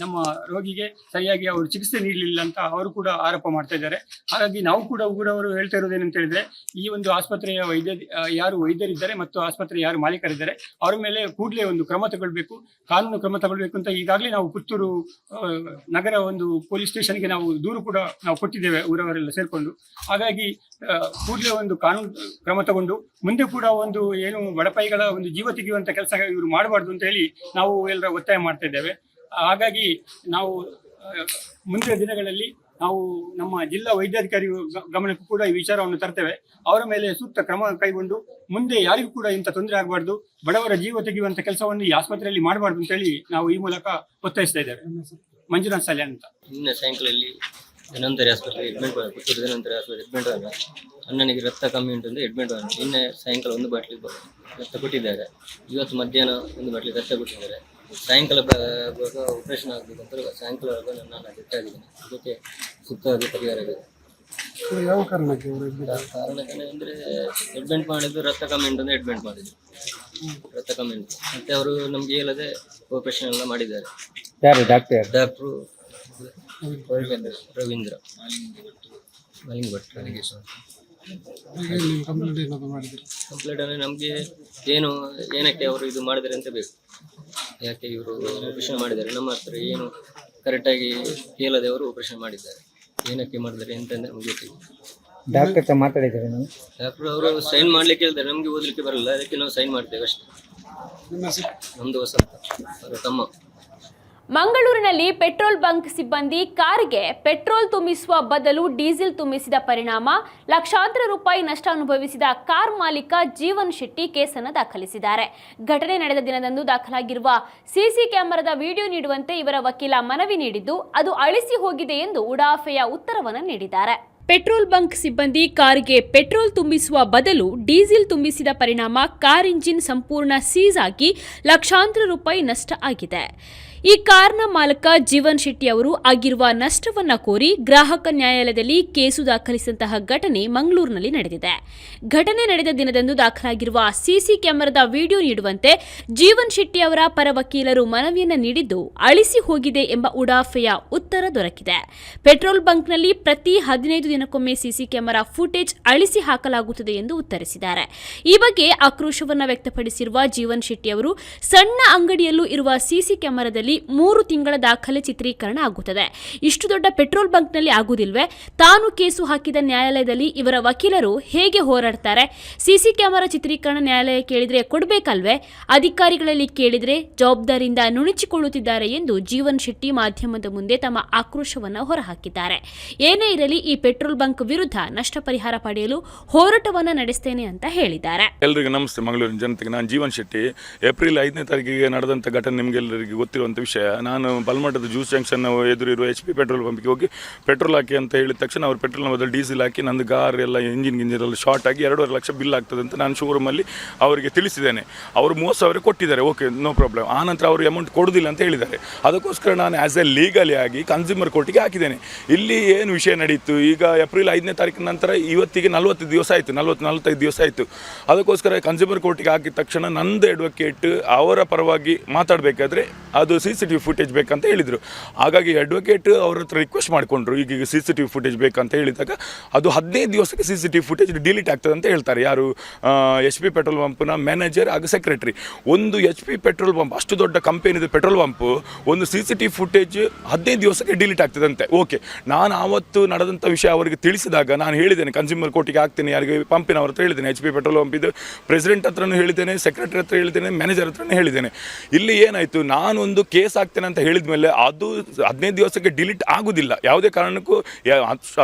ನಮ್ಮ ರೋಗಿಗೆ ಸರಿಯಾಗಿ ಅವರು ಚಿಕಿತ್ಸೆ ನೀಡಲಿಲ್ಲ ಅಂತ ಅವರು ಕೂಡ ಆರೋಪ ಮಾಡ್ತಾ ಇದ್ದಾರೆ. ಹಾಗಾಗಿ ನಾವು ಕೂಡ ಊರವರು ಹೇಳ್ತಾ ಇರೋದೇನಂತ ಹೇಳಿದ್ರೆ, ಈ ಒಂದು ಆಸ್ಪತ್ರೆಯ ವೈದ್ಯ ಯಾರು ವೈದ್ಯರಿದ್ದಾರೆ ಮತ್ತು ಆಸ್ಪತ್ರೆ ಯಾರು ಮಾಲೀಕರಿದ್ದಾರೆ ಅವರ ಮೇಲೆ ಕೂಡಲೇ ಒಂದು ಕ್ರಮ ತಗೊಳ್ಬೇಕು, ಕಾನೂನು ಕ್ರಮ ತಗೊಳ್ಬೇಕು ಅಂತ ಈಗಾಗಲೇ ನಾವು ಪುತ್ತೂರು ನಗರ ಒಂದು ಪೊಲೀಸ್ ಸ್ಟೇಷನ್ಗೆ ನಾವು ದೂರು ಕೂಡ ನಾವು ಕೊಟ್ಟಿದ್ದೇವೆ, ಊರವರೆಲ್ಲ ಸೇರಿಕೊಂಡು. ಹಾಗಾಗಿ ಕೂಡಲೇ ಒಂದು ಕಾನೂನು ಕ್ರಮ ತಗೊಂಡು, ಮುಂದೆ ಕೂಡ ಒಂದು ಏನು ಬಡಪಾಯಿಗಳ ಒಂದು ಜೀವ ತೆಗೆಯುವಂತ ಕೆಲಸ ಇವರು ಮಾಡಬಾರ್ದು ಅಂತ ಹೇಳಿ ನಾವು ಎಲ್ಲರ ಒತ್ತಾಯ ಮಾಡ್ತಾ ಇದ್ದೇವೆ. ಹಾಗಾಗಿ, ನಾವು ಮುಂದಿನ ದಿನಗಳಲ್ಲಿ ನಾವು ನಮ್ಮ ಜಿಲ್ಲಾ ವೈದ್ಯಾಧಿಕಾರಿ ಗಮನಕ್ಕೂ ಕೂಡ ಈ ವಿಚಾರವನ್ನು ತರ್ತೇವೆ. ಅವರ ಮೇಲೆ ಸೂಕ್ತ ಕ್ರಮ ಕೈಗೊಂಡು ಮುಂದೆ ಯಾರಿಗೂ ಕೂಡ ಇಂಥ ತೊಂದರೆ ಆಗಬಾರ್ದು, ಬಡವರ ಜೀವ ತೆಗೆಯುವಂತ ಕೆಲಸವನ್ನು ಈ ಆಸ್ಪತ್ರೆಯಲ್ಲಿ ಮಾಡಬಾರ್ದು ಅಂತ ಹೇಳಿ ನಾವು ಈ ಮೂಲಕ ಒತ್ತಾಯಿಸ್ತಾ ಇದ್ದೇವೆ. ಮಂಜುನಾಥ್ ಸಾಲೆ ಅಂತ. ನಿನ್ನೆ ಸಾಯಂಕಾಲ ಇಲ್ಲಿ ಧನ್ವಂತರಿ ಆಸ್ಪತ್ರೆ ಅಡ್ಮಿಟ್ ಪುತ್ತೂರು ಧನ್ವಂತರಿ ಆಸ್ಪತ್ರೆ ಅಡ್ಮಿಟ್ ಆದ ಅಣ್ಣನಿಗೆ ರಕ್ತ ಕಮ್ಮಿ ಉಂಟು ಅಂತ ಅಡ್ಮಿಟ್ ಆದ ನಿನ್ನೆ ಸಾಯಂಕಾಲ ಒಂದು ಬಾಟ್ಲಿ ರಕ್ತ ಕೊಟ್ಟಿದ್ದಾರೆ. ಇವತ್ತು ಮಧ್ಯಾಹ್ನ ಒಂದು ಬಾಟ್ಲಿ ರಕ್ತ ಕೊಟ್ಟಿದ್ದಾರೆ. ಸಾಯಂಕಾಲ ಬರುವಾಗ ಆಪರೇಷನ್ ಆಗಬೇಕು ಅಂತ ಸಾಯಂಕಾಲ ನಾನು ಅಡ್ಮಿಟ್ ಆಗಿದ್ದೀನಿ ಅದಕ್ಕೆ ಸೂಕ್ತವಾಗಿ ಪರಿಹಾರ ಆಗಿದೆ ಯಾವ ಕಾರಣಕ್ಕೆ ಕಾರಣಕ್ಕೆ ಅಂದರೆ ಅಡ್ಮಿಟ್ ಮಾಡಿದ್ದು ರಕ್ತ ಕಮ್ಮಿ ಉಂಟು ಅಂತ ಅಡ್ಮಿಟ್ ಮಾಡಿದ್ರು ರಕ್ತ ಕಮ್ಮಿ ಉಂಟು ಮತ್ತೆ ಅವರು ನಮ್ಗೆ ಹೇಳದೆ ಆಪರೇಷನ್ ಎಲ್ಲ ಮಾಡಿದ್ದಾರೆ. ಯಾರು? Doctor doctor Ravindra. Ravindra. Maling Bhat complaint ಏನಾದ್ರು ಮಾಡಿದ್ರು ಕಂಪ್ಲೇಂಟ್ ಅಂದರೆ ನಮಗೆ ಏನು ಏನಕ್ಕೆ ಅವರು ಇದು ಮಾಡಿದ್ದಾರೆ ಅಂತ ಬೇಕು. ಯಾಕೆ ಇವರು ಆಪರೇಷನ್ ಮಾಡಿದ್ದಾರೆ? ನಮ್ಮ ಹತ್ರ ಏನು ಕರೆಕ್ಟಾಗಿ ಕೇಳದೆ ಅವರು ಆಪರೇಷನ್ ಮಾಡಿದ್ದಾರೆ. ಏನಕ್ಕೆ ಮಾಡಿದ್ದಾರೆ ಅಂತಂದ್ರೆ ನಮ್ಗೆ ಗೊತ್ತಿಲ್ಲ. ಡಾಕ್ಟರ್ ಹತ್ರ ಮಾತಾಡಿದ್ದಾರೆ ನಾನು ಡಾಕ್ಟರ್ ಅವರು ಸೈನ್ ಮಾಡ್ಲಿಕ್ಕೆ ಹೇಳ್ತಾರೆ ನಮಗೆ ಓದಲಿಕ್ಕೆ ಬರಲ್ಲ ಅದಕ್ಕೆ ನಾವು ಸೈನ್ ಮಾಡ್ತೇವೆ ಅಷ್ಟೇ. ನಮ್ದು ವಸಂತ ಅವರ ತಮ್ಮ. ಮಂಗಳೂರಿನಲ್ಲಿ ಪೆಟ್ರೋಲ್ ಬಂಕ್ ಸಿಬ್ಬಂದಿ ಕಾರಿಗೆ ಪೆಟ್ರೋಲ್ ತುಂಬಿಸುವ ಬದಲು ಡೀಸೆಲ್ ತುಂಬಿಸಿದ ಪರಿಣಾಮ ಲಕ್ಷಾಂತರ ರೂಪಾಯಿ ನಷ್ಟ ಅನುಭವಿಸಿದ ಕಾರ್ ಮಾಲೀಕ ಜೀವನ್ ಶೆಟ್ಟಿ ಕೇಸನ್ನು ದಾಖಲಿಸಿದ್ದಾರೆ. ಘಟನೆ ನಡೆದ ದಿನದಂದು ದಾಖಲಾಗಿರುವ ಸಿಸಿ ಕ್ಯಾಮೆರಾದ ವಿಡಿಯೋ ನೀಡುವಂತೆ ಇವರ ವಕೀಲ ಮನವಿ ನೀಡಿದ್ದು, ಅದು ಅಳಿಸಿ ಹೋಗಿದೆ ಎಂದು ಉಡಾಫೆಯ ಉತ್ತರವನ್ನು ನೀಡಿದ್ದಾರೆ. ಪೆಟ್ರೋಲ್ ಬಂಕ್ ಸಿಬ್ಬಂದಿ ಕಾರಿಗೆ ಪೆಟ್ರೋಲ್ ತುಂಬಿಸುವ ಬದಲು ಡೀಸೆಲ್ ತುಂಬಿಸಿದ ಪರಿಣಾಮ ಕಾರ್ ಇಂಜಿನ್ ಸಂಪೂರ್ಣ ಸೀಸ್ ಆಗಿ ಲಕ್ಷಾಂತರ ರೂಪಾಯಿ ನಷ್ಟ ಆಗಿದೆ. ಈ ಕಾರ್ನ ಮಾಲಕ ಜೀವನ್ ಶೆಟ್ಟಿ ಅವರು ಆಗಿರುವ ನಷ್ಟವನ್ನ ಕೋರಿ ಗ್ರಾಹಕ ನ್ಯಾಯಾಲಯದಲ್ಲಿ ಕೇಸು ದಾಖಲಿಸಿದಂತಹ ಘಟನೆ ಮಂಗಳೂರಿನಲ್ಲಿ ನಡೆದಿದೆ. ಘಟನೆ ನಡೆದ ದಿನದಂದು ದಾಖಲಾಗಿರುವ ಸಿಸಿ ಕ್ಯಾಮೆರಾದ ವಿಡಿಯೋ ನೀಡುವಂತೆ ಜೀವನ್ ಶೆಟ್ಟಿ ಅವರ ಪರ ವಕೀಲರು ಮನವಿಯನ್ನು ನೀಡಿದ್ದು ಅಳಿಸಿ ಹೋಗಿದೆ ಎಂಬ ಉಡಾಫೆಯ ಉತ್ತರ ದೊರಕಿದೆ. ಪೆಟ್ರೋಲ್ ಬಂಕ್ನಲ್ಲಿ ಪ್ರತಿ ಹದಿನೈದು ದಿನಕ್ಕೊಮ್ಮೆ ಸಿಸಿ ಕ್ಯಾಮೆರಾ ಫುಟೇಜ್ ಅಳಿಸಿ ಹಾಕಲಾಗುತ್ತದೆ ಎಂದು ಉತ್ತರಿಸಿದ್ದಾರೆ. ಈ ಬಗ್ಗೆ ಆಕ್ರೋಶವನ್ನು ವ್ಯಕ್ತಪಡಿಸಿರುವ ಜೀವನ್ ಶೆಟ್ಟಿ ಅವರು, ಸಣ್ಣ ಅಂಗಡಿಯಲ್ಲೂ ಇರುವ ಸಿಸಿ ಕ್ಯಾಮೆರಾದಲ್ಲಿ ಮೂರು ತಿಂಗಳ ದಾಖಲೆ ಚಿತ್ರೀಕರಣ ಆಗುತ್ತದೆ. ಇಷ್ಟು ದೊಡ್ಡ ಪೆಟ್ರೋಲ್ ಬಂಕ್ನಲ್ಲಿ ಆಗುವುದಿಲ್ವೇ? ತಾನು ಕೇಸು ಹಾಕಿದ ನ್ಯಾಯಾಲಯದಲ್ಲಿ ಇವರ ವಕೀಲರು ಹೇಗೆ ಹೋರಾಡ್ತಾರೆ? ಸಿಸಿ ಕ್ಯಾಮೆರಾ ಚಿತ್ರೀಕರಣ ನ್ಯಾಯಾಲಯ ಕೇಳಿದ್ರೆ ಕೊಡಬೇಕಲ್ವೇ? ಅಧಿಕಾರಿಗಳಲ್ಲಿ ಕೇಳಿದ್ರೆ ಜವಾಬ್ದಾರಿಯಿಂದ ನುಣುಚಿಕೊಳ್ಳುತ್ತಿದ್ದಾರೆ ಎಂದು ಜೀವನ್ ಶೆಟ್ಟಿ ಮಾಧ್ಯಮದ ಮುಂದೆ ತಮ್ಮ ಆಕ್ರೋಶವನ್ನು ಹೊರಹಾಕಿದ್ದಾರೆ. ಏನೇ ಇರಲಿ ಈ ಪೆಟ್ರೋಲ್ ಬಂಕ್ ವಿರುದ್ಧ ನಷ್ಟ ಪರಿಹಾರ ಪಡೆಯಲು ಹೋರಾಟವನ್ನ ನಡೆಸ್ತೇನೆ ಅಂತ ಹೇಳಿದ್ದಾರೆ. ಎಲ್ರಿಗೂ ನಮಸ್ತೆ. ಮಂಗಳೂರಿನ ಜನತೆಗೆ ನಾನು ಜೀವನ್ ಶೆಟ್ಟಿ. ಏಪ್ರಿಲ್ ಐದನೇ ತಾರೀಕಿಗೆ ನಡೆದಂತ ಘಟನೆ ನಿಮಗೆಲ್ಲರಿಗೂ ಗೊತ್ತಿರುವಂಥ ವಿಷಯ. ನಾನು ಬಲ್ಮಠದ ಜ್ಯೂಸ್ ಜಂಕ್ಷನ್ ಎದುರಿರುವ ಎಚ್ ಪಿ ಪೆಟ್ರೋಲ್ ಪಂಪ್ಗೆ ಹೋಗಿ ಪೆಟ್ರೋಲ್ ಹಾಕಿ ಅಂತ ಹೇಳಿದ ತಕ್ಷಣ ಅವರು ಪೆಟ್ರೋಲ್ ಬದಲು ಡೀಸೆಲ್ ಹಾಕಿ ನಂದು ಗಾರ್ ಎಲ್ಲ ಇಂಜಿನ್ ಗಿಂಜಿನ್ ಎಲ್ಲ ಶಾರ್ಟ್ ಆಗಿ ಎರಡೂವರೆ ಲಕ್ಷ ಬಿಲ್ ಆಗ್ತದೆ ಅಂತ ನಾನು ಶೋರೂಮಲ್ಲಿ ಅವರಿಗೆ ತಿಳಿಸಿದ್ದೇನೆ. ಅವರು ಮೂವತ್ತು ಸಾವಿರ ಕೊಟ್ಟಿದ್ದಾರೆ. ಓಕೆ ನೋ ಪ್ರಾಬ್ಲಮ್ ಆನಂತರ ಅವರು ಅಮೌಂಟ್ ಕೊಡೋದಿಲ್ಲ ಅಂತ ಹೇಳಿದ್ದಾರೆ. ಅದಕ್ಕೋಸ್ಕರ ನಾನು ಆ್ಯಸ್ ಎ ಲೀಗಲಿ ಆಗಿ ಕನ್ಸ್ಯೂಮರ್ ಕೋರ್ಟಿಗೆ ಹಾಕಿದ್ದೇನೆ. ಇಲ್ಲಿ ಏನು ವಿಷಯ ನಡೀತು? ಈಗ ಏಪ್ರಿಲ್ ಐದನೇ ತಾರೀಕಿನ ನಂತರ ಇವತ್ತಿಗೆ ನಲವತ್ತು ದಿವಸ ಆಯಿತು. ನಲ್ವತ್ತು, ನಲ್ವತ್ತೈದು ದಿವಸ ಆಯಿತು. ಅದಕ್ಕೋಸ್ಕರ ಕನ್ಸ್ಯೂಮರ್ ಕೋರ್ಟಿಗೆ ಹಾಕಿದ ತಕ್ಷಣ ನಂದು ಅಡ್ವೊಕೇಟ್ ಅವರ ಪರವಾಗಿ ಮಾತಾಡಬೇಕಾದ್ರೆ ಅದು C C T V footage ಬೇಕಂತ ಹೇಳಿದರು. ಹಾಗಾಗಿ ಅಡ್ವೊಕೇಟ್ ಅವ್ರ ಹತ್ರ ರಿಕ್ವೆಸ್ಟ್ ಮಾಡಿಕೊಂಡ್ರು, ಈಗ C C T V footage ಬೇಕಂತ ಹೇಳಿದಾಗ ಅದು ಹದಿನೈದು ದಿವಸಕ್ಕೆ C C T footage delete ಆಗ್ತದೆ ಅಂತ ಹೇಳ್ತಾರೆ. ಯಾರು ಎಚ್ ಪಿ ಪೆಟ್ರೋಲ್ ಪಂಪ್ನ ಮ್ಯಾನೇಜರ್ ಹಾಗೂ ಸೆಕ್ರೆಟರಿ ಒಂದು ಎಚ್ ಪಿ ಪೆಟ್ರೋಲ್ ಪಂಪ್ ಅಷ್ಟು ದೊಡ್ಡ ಕಂಪೆನಿದು ಪೆಟ್ರೋಲ್ ಪಂಪ್ ಒಂದು ಸಿ ಸಿ ಟಿ ಫುಟೇಜ್ ಹದಿನೈದು ದಿವಸಕ್ಕೆ ಡಿಲೀಟ್ ಆಗ್ತದಂತೆ ಓಕೆ ನಾನು ಆವತ್ತು ನಡೆದಂಥ ವಿಷಯ ಅವರಿಗೆ ತಿಳಿಸಿದಾಗ ನಾನು ಹೇಳಿದ್ದೇನೆ ಕನ್ಸ್ಯೂಮರ್ ಕೋರ್ಟಿಗೆ ಹಾಕ್ತೇನೆ, ಯಾರಿಗೆ ಪಂಪಿನವ್ರ ಹತ್ರ ಹೇಳಿದ್ದೇನೆ ಎಚ್ ಪಿ ಪೆಟ್ರೋಲ್ ಪಂಪ್ ಇದು ಪ್ರೆಸಿಡೆಂಟ್ ಹತ್ರನೂ ಹೇಳಿದ್ದೇನೆ ಸೆಕ್ರೆಟರಿ ಹತ್ರ ಹೇಳಿದ್ದೇನೆ ಮ್ಯಾನೇಜರ್ ಹತ್ರನೂ ಹೇಳಿದ್ದೇನೆ. ಇಲ್ಲಿ ಏನಾಯಿತು, ನಾನೊಂದು ಕೇಸ್ ಆಗ್ತೇನೆ ಅಂತ ಹೇಳಿದ ಮೇಲೆ ಅದು ಹದಿನೈದು ದಿವಸಕ್ಕೆ ಡಿಲೀಟ್ ಆಗುದಿಲ್ಲ. ಯಾವುದೇ ಕಾರಣಕ್ಕೂ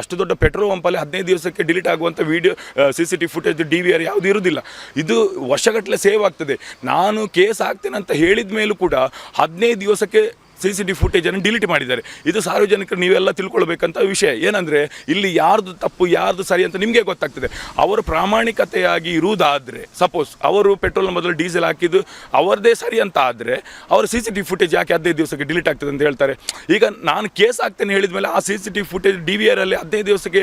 ಅಷ್ಟು ದೊಡ್ಡ ಪೆಟ್ರೋಲ್ ಪಂಪಲ್ಲಿ ಹದಿನೈದು ದಿವಸಕ್ಕೆ ಡಿಲೀಟ್ ಆಗುವಂಥ video C C T footage, D V R ಯಾವುದು ಇರುವುದಿಲ್ಲ ಇದು ವರ್ಷಗಟ್ಟಲೆ ಸೇವ್ ಆಗ್ತದೆ. ನಾನು ಕೇಸ್ ಆಗ್ತೇನೆ ಅಂತ ಹೇಳಿದ ಮೇಲೂ ಕೂಡ ಹದಿನೈದು ದಿವಸಕ್ಕೆ ಸಿ ಸಿ ಟಿ ಫುಟೇಜನ್ನು ಡಿಲೀಟ್ ಮಾಡಿದ್ದಾರೆ. ಇದು ಸಾರ್ವಜನಿಕರು ನೀವೆಲ್ಲ ತಿಳ್ಕೊಳ್ಬೇಕಂತ ವಿಷಯ. ಏನಂದರೆ, ಇಲ್ಲಿ ಯಾರ್ದು ತಪ್ಪು, ಯಾರ್ದು ಸರಿ ಅಂತ ನಿಮಗೆ ಗೊತ್ತಾಗ್ತದೆ. ಅವರು ಪ್ರಾಮಾಣಿಕತೆಯಾಗಿ ಇರುವುದಾದರೆ ಸಪೋಸ್ ಅವರು ಪೆಟ್ರೋಲ್ ಮೊದಲು ಡೀಸೆಲ್ ಹಾಕಿದ್ದು ಅವರದೇ ಸರಿ ಅಂತ ಆದರೆ, ಅವರ ಸಿ ಸಿ ಟಿ ಫುಟೇಜ್ ಯಾಕೆ ಹದಿನೈದು ದಿವಸಕ್ಕೆ ಡಿಲೀಟ್ ಆಗ್ತದೆ ಅಂತ ಹೇಳ್ತಾರೆ. ಈಗ ನಾನು ಕೇಸ್ ಆಗ್ತೇನೆ ಹೇಳಿದ ಮೇಲೆ ಆ C C T footage D V ಆರಲ್ಲಿ ಹದಿನೈದು ದಿವಸಕ್ಕೆ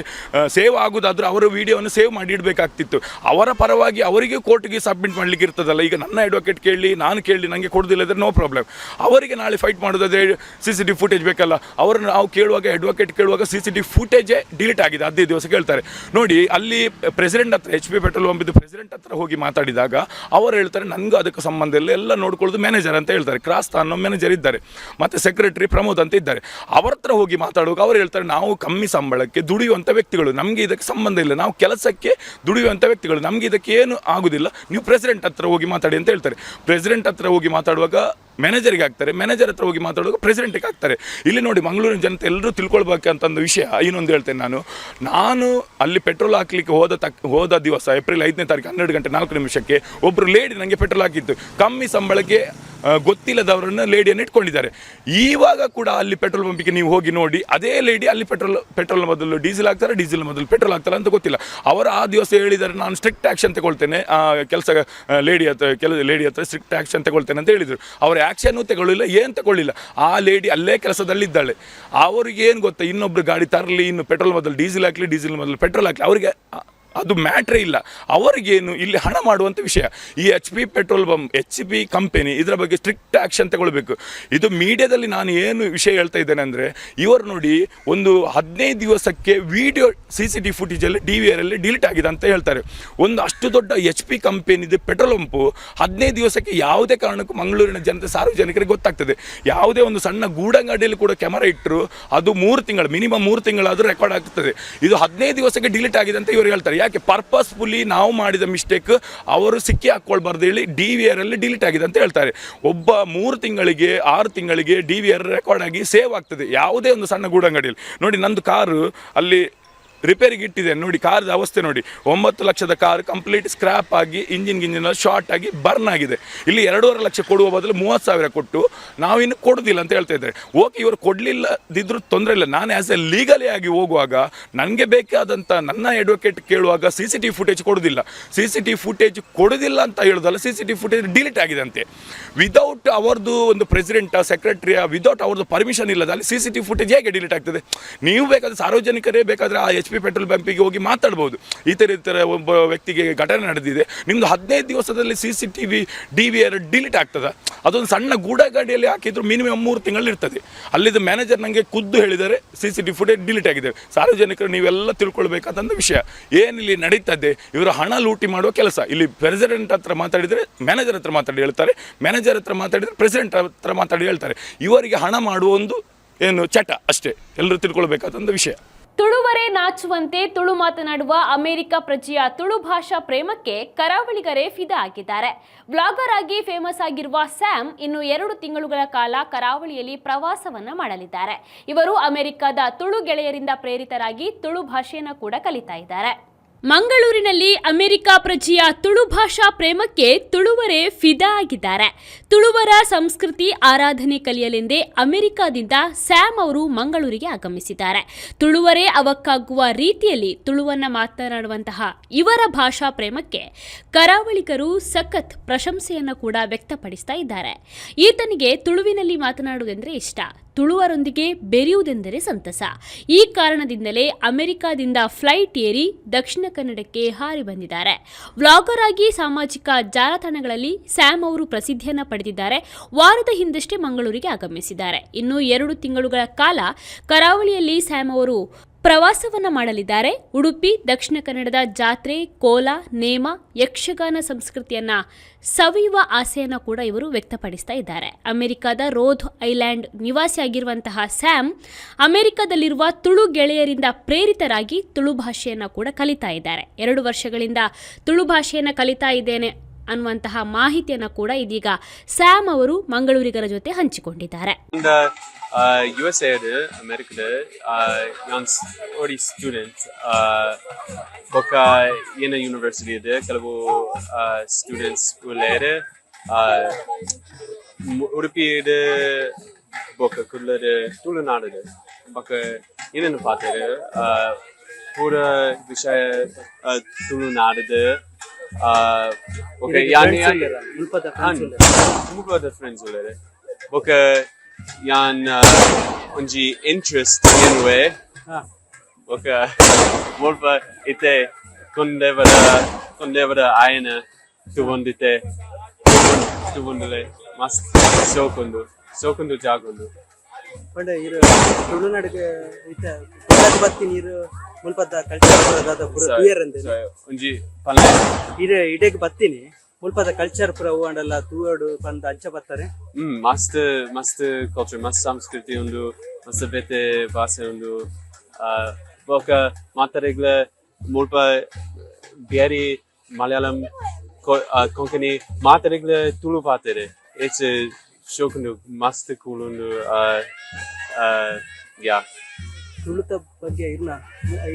ಸೇವ್ ಆಗೋದಾದರೂ ಅವರ ವೀಡಿಯೋವನ್ನು ಸೇವ್ ಮಾಡಿ ಇಡಬೇಕಾಗ್ತಿತ್ತು. ಅವರ ಪರವಾಗಿ ಅವರಿಗೆ ಕೋರ್ಟ್ಗೆ ಸಬ್ಮಿಟ್ ಮಾಡಲಿಕ್ಕೆ ಇರ್ತದಲ್ಲ, ಈಗ ನನ್ನ ಅಡ್ವೊಕೇಟ್ ಕೇಳಿ, ನಾನು ಕೇಳಿ ನನಗೆ ಕೊಡೋದಿಲ್ಲ ಅಂದರೆ ನೋ ಪ್ರಾಬ್ಲಮ್ ಅವರಿಗೆ ನಾಳೆ ಫೈಟ್ ಮಾಡೋದು ಮಾಡೋದಾದ್ರೆ ಸಿ ಸಿ ಟಿ ಫುಟೇಜ್ ಬೇಕಲ್ಲ. ಅವ್ರನ್ನ ನಾವು ಕೇಳುವಾಗ ಅಡ್ವೊಕೇಟ್ ಕೇಳುವಾಗ ಸಿ ಸಿ ಟಿ ಫುಟೇಜೇ ಡಿಲೀಟ್ ಆಗಿದೆ. ಹದಿನೈದು ದಿವಸ ಕೇಳ್ತಾರೆ. ನೋಡಿ, ಅಲ್ಲಿ ಪ್ರೆಸಿಡೆಂಟ್ ಹತ್ರ ಎಚ್ ಪಿ ಪೆಟ್ರೋಲ್ ಬಂಬಿದ್ದು ಪ್ರೆಸಿಡೆಂಟ್ ಹತ್ರ ಹೋಗಿ ಮಾತಾಡಿದಾಗ ಅವರು ಹೇಳ್ತಾರೆ ನನಗೂ ಅದಕ್ಕೆ ಸಂಬಂಧ ಇಲ್ಲ. ಎಲ್ಲ ನೋಡ್ಕೊಳ್ಳೋದು ಮ್ಯಾನೇಜರ್ ಅಂತ ಹೇಳ್ತಾರೆ. ಕ್ರಾಸ್ ಅನ್ನೋ ಮ್ಯಾನೇಜರ್ ಇದ್ದಾರೆ. ಮತ್ತು ಸೆಕ್ರೆಟರಿ ಪ್ರಮೋದ್ ಅಂತ ಇದ್ದಾರೆ. ಅವ್ರ ಹತ್ರ ಹೋಗಿ ಮಾತಾಡುವಾಗ ಅವ್ರು ಹೇಳ್ತಾರೆ, ನಾವು ಕಮ್ಮಿ ಸಂಬಳಕ್ಕೆ ದುಡಿಯುವಂಥ ವ್ಯಕ್ತಿಗಳು. ನಮಗೆ ಇದಕ್ಕೆ ಸಂಬಂಧ ಇಲ್ಲ. ನಾವು ಕೆಲಸಕ್ಕೆ ದುಡಿಯುವಂಥ ವ್ಯಕ್ತಿಗಳು. ನಮಗೆ ಇದಕ್ಕೆ ಏನು ಆಗೋದಿಲ್ಲ. ನೀವು ಪ್ರೆಸಿಡೆಂಟ್ ಹತ್ರ ಹೋಗಿ ಮಾತಾಡಿ ಅಂತ ಹೇಳ್ತಾರೆ. ಪ್ರೆಸಿಡೆಂಟ್ ಹತ್ರ ಹೋಗಿ ಮಾತಾಡುವಾಗ ಮ್ಯಾನೇಜರ್ಗೆ ಆಗ್ತಾರೆ ಮ್ಯಾನೇಜರ್ ಹತ್ರ ಹೋಗಿ ಮಾತಾಡುವಾಗ ಪ್ರೆಸಿಡೆಂಟಿಗೆ ಆಗ್ತಾರೆ ಇಲ್ಲಿ ನೋಡಿ ಮಂಗಳೂರಿನ ಜನತೆ ಎಲ್ಲರೂ ತಿಳ್ಕೊಳ್ಬೇಕಂತಂದು ವಿಷಯ. ಇನ್ನೊಂದು ಹೇಳ್ತೇನೆ ನಾನು. ನಾನು ಅಲ್ಲಿ ಪೆಟ್ರೋಲ್ ಹಾಕ್ಲಿಕ್ಕೆ ಹೋದ ತಕ್, ಹೋದ ದಿವಸ ಏಪ್ರಿಲ್ ಐದನೇ ತಾರೀಕು ಹನ್ನೆರಡು ಗಂಟೆ ನಾಲ್ಕು ನಿಮಿಷಕ್ಕೆ ಒಬ್ಬರು ಲೇಡಿ ನನಗೆ ಪೆಟ್ರೋಲ್ ಹಾಕಿತ್ತು ಕಮ್ಮಿ ಸಂಬಳಕ್ಕೆ ಗೊತ್ತಿಲ್ಲದವರನ್ನು ಗೊತ್ತಿಲ್ಲದವರನ್ನ ಲೇಡಿಯನ್ನು ಇಟ್ಕೊಂಡಿದ್ದಾರೆ. ಈವಾಗ ಕೂಡ ಅಲ್ಲಿ ಪೆಟ್ರೋಲ್ ಪಂಪಿಗೆ ನೀವು ಹೋಗಿ ನೋಡಿ, ಅದೇ ಲೇಡಿ ಅಲ್ಲಿ ಪೆಟ್ರೋಲ್ ಪೆಟ್ರೋಲ್ ಮೊದಲು ಡೀಸೆಲ್ ಹಾಕ್ತಾರೆ ಡೀಸೆಲ್ ಮೊದಲು ಪೆಟ್ರೋಲ್ ಹಾಕ್ತಾರೆ ಅಂತ ಗೊತ್ತಿಲ್ಲ. ಅವರು ಆ ದಿವಸ ಹೇಳಿದರೆ ನಾನು ಸ್ಟ್ರಿಕ್ಟ್ ಆ್ಯಕ್ಷನ್ ತಗೊಳ್ತೇನೆ. ಕೆಲಸ ಲೇಡಿ ಹತ್ರ, ಕೆಲ ಲೇಡಿ ಹತ್ರ ಸ್ಟ್ರಿಕ್ಟ್ ಆ್ಯಕ್ಷನ್ ತಗೊಳ್ತೇನೆ ಅಂತ ಹೇಳಿದರು. ಅವರು ಆ್ಯಕ್ಷನ್ನು ತಗೊಳ್ಳಿಲ್ಲ, ಏನು ತಗೊಳ್ಳಿಲ್ಲ. ಆ ಲೇಡಿ ಅಲ್ಲೇ ಕೆಲಸದಲ್ಲಿದ್ದಾಳೆ. ಅವ್ರಿಗೆ ಏನು ಗೊತ್ತಾ? ಇನ್ನೊಬ್ರು ಗಾಡಿ ತರಲಿ, ಇನ್ನು ಪೆಟ್ರೋಲ್ ಮೊದಲು ಡೀಸೆಲ್ ಹಾಕಲಿ ಡೀಸೆಲ್ ಮೊದಲು ಪೆಟ್ರೋಲ್ ಹಾಕಲಿ. ಅವರಿಗೆ ಅದು ಮ್ಯಾಟ್ರೇ ಇಲ್ಲ. ಅವರಿಗೇನು ಇಲ್ಲಿ ಹಣ ಮಾಡುವಂಥ ವಿಷಯ. ಈ H P petrol pump H P company ಇದರ ಬಗ್ಗೆ ಸ್ಟ್ರಿಕ್ಟ್ ಆ್ಯಕ್ಷನ್ ತಗೊಳ್ಬೇಕು. ಇದು ಮೀಡಿಯಾದಲ್ಲಿ ನಾನು ಏನು ವಿಷಯ ಹೇಳ್ತಾ ಇದ್ದೇನೆ ಅಂದರೆ, ಇವರು ನೋಡಿ ಒಂದು ಹದಿನೈದು ದಿವಸಕ್ಕೆ ವಿಡಿಯೋ ಸಿ ಸಿ ಟಿ ಫುಟೇಜಲ್ಲಿ ಡಿ ವಿ ಆರಲ್ಲಿ ಡಿಲೀಟ್ ಆಗಿದೆ ಅಂತ ಹೇಳ್ತಾರೆ. ಒಂದು ಅಷ್ಟು ದೊಡ್ಡ ಎಚ್ ಪಿ ಕಂಪೆನಿದು ಪೆಟ್ರೋಲ್ ಪಂಪು ಹದಿನೈದು ದಿವಸಕ್ಕೆ ಯಾವುದೇ ಕಾರಣಕ್ಕೂ ಮಂಗಳೂರಿನ ಜನತೆ, ಸಾರ್ವಜನಿಕರಿಗೆ ಗೊತ್ತಾಗ್ತದೆ. ಯಾವುದೇ ಒಂದು ಸಣ್ಣ ಗೂಡಂಗಡಿಯಲ್ಲಿ ಕೂಡ ಕ್ಯಾಮರಾ ಇಟ್ಟರು ಅದು ಮೂರು ತಿಂಗಳು ಮಿನಿಮಮ್ ಮೂರು ತಿಂಗಳಾದರೂ ರೆಕಾರ್ಡ್ ಆಗ್ತದೆ. ಇದು ಹದಿನೈದು ದಿವಸಕ್ಕೆ ಡಿಲೀಟ್ ಆಗಿದೆ ಅಂತ ಇವರು ಹೇಳ್ತಾರೆ. ಯಾಕೆ ಪರ್ಪಸ್ಫುಲಿ ನಾವು ಮಾಡಿದ ಮಿಸ್ಟೇಕ್ ಅವರು ಸಿಕ್ಕಿ ಹಾಕ್ಕೊಳ್ಬಾರ್ದು ಹೇಳಿ ಡಿ ವಿ ಆರಲ್ಲಿ ಡಿಲೀಟ್ ಆಗಿದೆ ಅಂತ ಹೇಳ್ತಾರೆ. ಒಬ್ಬ ಮೂರು ತಿಂಗಳಿಗೆ, ಆರು ತಿಂಗಳಿಗೆ ಡಿ ವಿ ಆರ್ ರೆಕಾರ್ಡ್ ಆಗಿ ಸೇವ್ ಆಗ್ತದೆ. ಯಾವುದೇ ಒಂದು ಸಣ್ಣ ಗೂಡಂಗಡಿಯಲ್ಲಿ. ನೋಡಿ ನಂದು ಕಾರು ಅಲ್ಲಿ ರಿಪೇರಿಗೆ ಇಟ್ಟಿದೆ. ನೋಡಿ, ಕಾರ್ದ ಅವಸ್ಥೆ ನೋಡಿ. ಒಂಬತ್ತು ಲಕ್ಷದ ಕಾರ್ ಕಂಪ್ಲೀಟ್ ಸ್ಕ್ರ್ಯಾಪ್ ಆಗಿ, ಇಂಜಿನ್ ಗಿಂಜಿನ್ ಶಾರ್ಟ್ ಆಗಿ ಬರ್ನ್ ಆಗಿದೆ. ಇಲ್ಲಿ ಎರಡೂವರೆ ಲಕ್ಷ ಕೊಡುವ ಬದಲು ಮೂವತ್ತು ಸಾವಿರ ಕೊಟ್ಟು ನಾವಿನ್ನು ಕೊಡೋದಿಲ್ಲ ಅಂತ ಹೇಳ್ತಾ ಇದ್ದಾರೆ. ಓಕೆ, ಇವರು ಕೊಡಲಿಲ್ಲದಿದ್ರೂ ತೊಂದರೆ ಇಲ್ಲ. ನಾನು ಆ್ಯಸ್ ಎ ಲೀಗಲಿ ಆಗಿ ಹೋಗುವಾಗ ನನಗೆ ಬೇಕಾದಂಥ ನನ್ನ ಅಡ್ವೊಕೇಟ್ ಕೇಳುವಾಗ ಸಿ ಸಿ ಟಿ ಫುಟೇಜ್ ಕೊಡೋದಿಲ್ಲ. ಸಿ ಸಿ ಟಿ ಫುಟೇಜ್ ಕೊಡೋದಿಲ್ಲ ಅಂತ ಹೇಳೋದಲ್ಲ C C T footage delete ಆಗಿದೆ ಅಂತೆ. ವಿದೌಟ್ ಅವರದ್ದು ಒಂದು ಪ್ರೆಸಿಡೆಂಟ್ ಸೆಕ್ರೆಟರಿಯ ವಿದೌಟ್ ಅವ್ರದ್ದು ಪರ್ಮಿಷನ್ ಇಲ್ಲದಲ್ಲಿ ಸಿ ಸಿ ಟಿ ಫುಟೇಜ್ ಹೇಗೆ ಡಿಲೀಟ್ ಆಗ್ತದೆ? ನೀವು ಬೇಕಾದ್ರೆ ಸಾರ್ವಜನಿಕರೇ ಬೇಕಾದರೆ ಆ ಎಚ್ ಪೆಟ್ರೋಲ್ ಪಂಪಿಗೆ ಹೋಗಿ ಮಾತಾಡ್ಬೋದು. ಈ ಥರ ಈ ಒಬ್ಬ ವ್ಯಕ್ತಿಗೆ ಘಟನೆ ನಡೆದಿದೆ. ನಿಮ್ಮದು ಹದಿನೈದು ದಿವಸದಲ್ಲಿ C C T V D V R delete ಆಗ್ತದೆ? ಅದೊಂದು ಸಣ್ಣ ಗೂಡಗಾಡಿಯಲ್ಲಿ ಹಾಕಿದ್ರು ಮಿನಿಮಮ್ ಮೂರು ತಿಂಗಳು ಇರ್ತದೆ. ಅಲ್ಲಿದ್ದ ಮ್ಯಾನೇಜರ್ ನನಗೆ ಖುದ್ದು ಹೇಳಿದರೆ C C T footage delete ಆಗಿದೆ. ಸಾರ್ವಜನಿಕರು ನೀವೆಲ್ಲ ತಿಳ್ಕೊಳ್ಬೇಕಾದಂಥ ವಿಷಯ. ಏನಿಲ್ಲಿ ನಡೀತದೆ? ಇವರು ಹಣ ಲೂಟಿ ಮಾಡುವ ಕೆಲಸ. ಇಲ್ಲಿ ಪ್ರೆಸಿಡೆಂಟ್ ಹತ್ರ ಮಾತಾಡಿದರೆ ಮ್ಯಾನೇಜರ್ ಹತ್ರ ಮಾತಾಡಿ ಹೇಳ್ತಾರೆ. ಮ್ಯಾನೇಜರ್ ಹತ್ರ ಮಾತಾಡಿದರೆ ಪ್ರೆಸಿಡೆಂಟ್ ಹತ್ರ ಮಾತಾಡಿ ಹೇಳ್ತಾರೆ. ಇವರಿಗೆ ಹಣ ಮಾಡುವ ಒಂದು ಏನು ಚಟ ಅಷ್ಟೇ. ಎಲ್ಲರೂ ತಿಳ್ಕೊಳ್ಬೇಕಾದಂಥ ವಿಷಯ. ತುಳುವರೇ ನಾಚುವಂತೆ ತುಳು ಮಾತನಾಡುವ ಅಮೆರಿಕ ಪ್ರಜೆಯ ತುಳು ಭಾಷಾ ಪ್ರೇಮಕ್ಕೆ ಕರಾವಳಿಗರೇ ಫಿದಾ ಆಗಿದ್ದಾರೆ. ವ್ಲಾಗರ್ ಆಗಿ ಫೇಮಸ್ ಆಗಿರುವ ಸ್ಯಾಮ್ ಇನ್ನು ಎರಡು ತಿಂಗಳುಗಳ ಕಾಲ ಕರಾವಳಿಯಲ್ಲಿ ಪ್ರವಾಸವನ್ನ ಮಾಡಲಿದ್ದಾರೆ. ಇವರು ಅಮೆರಿಕದ ತುಳು ಗೆಳೆಯರಿಂದ ಪ್ರೇರಿತರಾಗಿ ತುಳು ಭಾಷೆಯನ್ನು ಕೂಡ ಕಲಿತಾ ಇದ್ದಾರೆ. ಮಂಗಳೂರಿನಲ್ಲಿ ಅಮೆರಿಕ ಪ್ರಜೆಯ ತುಳು ಭಾಷಾ ಪ್ರೇಮಕ್ಕೆ ತುಳುವರೇ ಫಿದಾ ಆಗಿದ್ದಾರೆ. ತುಳುವರ ಸಂಸ್ಕೃತಿ ಆರಾಧನೆ ಕಲಿಯಲೆಂದೇ ಅಮೆರಿಕದಿಂದ ಸ್ಯಾಮ್ ಅವರು ಮಂಗಳೂರಿಗೆ ಆಗಮಿಸಿದ್ದಾರೆ. ತುಳುವರೇ ಅವಕ್ಕಾಗುವ ರೀತಿಯಲ್ಲಿ ತುಳುವನ್ನ ಮಾತನಾಡುವಂತಹ ಇವರ ಭಾಷಾ ಪ್ರೇಮಕ್ಕೆ ಕರಾವಳಿಗರು ಸಖತ್ ಪ್ರಶಂಸೆಯನ್ನು ಕೂಡ ವ್ಯಕ್ತಪಡಿಸ್ತಾ ಇದ್ದಾರೆ. ಈತನಿಗೆ ತುಳುವಿನಲ್ಲಿ ಮಾತನಾಡುವುದೆಂದರೆ ಇಷ್ಟ. ತುಳುವರೊಂದಿಗೆ ಬೆರೆಯುವುದೆಂದರೆ ಸಂತಸ. ಈ ಕಾರಣದಿಂದಲೇ ಅಮೆರಿಕಾದಿಂದ ಫ್ಲೈಟ್ ಏರಿ ದಕ್ಷಿಣ ಕನ್ನಡಕ್ಕೆ ಹಾರಿ ಬಂದಿದ್ದಾರೆ. ವ್ಲಾಗರ್ ಆಗಿ ಸಾಮಾಜಿಕ ಜಾಲತಾಣಗಳಲ್ಲಿ ಸ್ಯಾಮ್ ಅವರು ಪ್ರಸಿದ್ಧಿಯನ್ನು ಪಡೆದಿದ್ದಾರೆ. ವಾರದ ಹಿಂದಷ್ಟೇ ಮಂಗಳೂರಿಗೆ ಆಗಮಿಸಿದ್ದಾರೆ. ಇನ್ನು ಎರಡು ತಿಂಗಳುಗಳ ಕಾಲ ಕರಾವಳಿಯಲ್ಲಿ ಸ್ಯಾಮ್ ಅವರು ಪ್ರವಾಸವನ್ನ ಮಾಡಲಿದ್ದಾರೆ. ಉಡುಪಿ, ದಕ್ಷಿಣ ಕನ್ನಡದ ಜಾತ್ರೆ, ಕೋಲ, ನೇಮ, ಯಕ್ಷಗಾನ ಸಂಸ್ಕೃತಿಯನ್ನ ಸವಿಯುವ ಆಸೆಯನ್ನು ಕೂಡ ಇವರು ವ್ಯಕ್ತಪಡಿಸ್ತಾ ಇದ್ದಾರೆ. ಅಮೆರಿಕದ ರೋಧ್ ಐಲ್ಯಾಂಡ್ ನಿವಾಸಿಯಾಗಿರುವಂತಹ ಸ್ಯಾಮ್ ಅಮೆರಿಕದಲ್ಲಿರುವ ತುಳು ಗೆಳೆಯರಿಂದ ಪ್ರೇರಿತರಾಗಿ ತುಳು ಭಾಷೆಯನ್ನು ಕೂಡ ಕಲಿತಾ ಇದ್ದಾರೆ. ಎರಡು ವರ್ಷಗಳಿಂದ ತುಳು ಭಾಷೆಯನ್ನು ಕಲಿತಾ ಇದ್ದೇನೆ ಅನ್ನುವಂತಹ ಮಾಹಿತಿಯನ್ನು ಕೂಡ ಇದೀಗ ಸ್ಯಾಮ್ ಅವರು ಮಂಗಳೂರಿಗರ ಜೊತೆ ಹಂಚಿಕೊಂಡಿದ್ದಾರೆ இந்த ಯುಎಸ್ಎಡ್ ಅಮೆರಿಕದ ನಾನು ಓಡಿ ಸ್ಟೂಡೆಂಟ್ ಬೊಕ್ಕ ಏನ ಯೂನಿವರ್ಸಿಟಿ ಇದೆ ಕೆಲವು ಸ್ಟೂಡೆಂಟ್ಸ್ ಉಳ್ಳೇರು ಉಡುಪಿದ ಬೊಕ್ಕ ಕುಲ್ಲದ ತುಳುನಾಡದ ಬೊಕ್ಕ ಏನೇನು ಪಾತಾರೆ ಪೂರ ವಿಷಯ ತುಳುನಾಡದ ಓಕೆ ಯಾನ್ ಮುಲ್ಪದ ಫ್ರೆಂಡ್ಸ್ ಉಲ್ಲೆರ್. ಬೊಕ ಯಾನ್ ಒಂಜಿ ಇಂಟ್ರೆಸ್ಟ್ ಏನುವೆ ఒక ಮುಲ್ಪ ಇತ್ತೆ ಕೊಂಡೆವರ ಕೊಂಡೆವರ ಆಯನ ತುಗೊಂಡಿತೆ ತುಗೊಂಡಲೆ ಮಸ್ತ್ ಸೋಕೊಂದು ಶೋಕುಂದು ಜಾಗುಂಡು. ಪಂಡ ಇರು ತುಳುನಾಡಿಗೆ ಇತ್ತ ಕೊಡಗು ಬತ್ತಿ ನೀರು ಮುಲ್ಪದ ಕಲ್ಚರ್ ಪುರ ಕ್ಲಿಯರ್ ಅಂದೆ. ಒಂಜಿ ಪಲ್ಲೆ. ಇಡ ಇಡೆಗ್ ಬತ್ತೀನಿ ಮುಲ್ಪದ ಕಲ್ಚರ್ ಪೂರ ಹೂವಂಡಲ್ಲ ತೂವಡು ಬಂದ ಅಂಚ ಬತ್ತಾರೆ ಹ್ಮ್ ಮಸ್ತ್ ಮಸ್ತ್ ಕಲ್ಚರ್ ಮಸ್ತ್ ಸಂಸ್ಕೃತಿ ಉಂಡು ಮಸ್ತ್ ಬೇತೆ ಭಾಷೆ ಉಂಡು. ಆ, ಬೊಕ ಮಾತಾರೆಗ್ಲ ಮುಲ್ಪ ಬೇರೆ ಮಲಯಾಳಂ ಕೊಂಕಣಿ ಮಾತಾರೆಗ್ಲ ತುಳು ಪಾತೆರೆ. ಇಟ್ಸ್ ಶೋಕುಂಡು ಮಸ್ತ್ ಕೂಲ್ ಆ ಯಾ. ತುಳುತ ಬಗ್ಗೆ ಇರ್ನ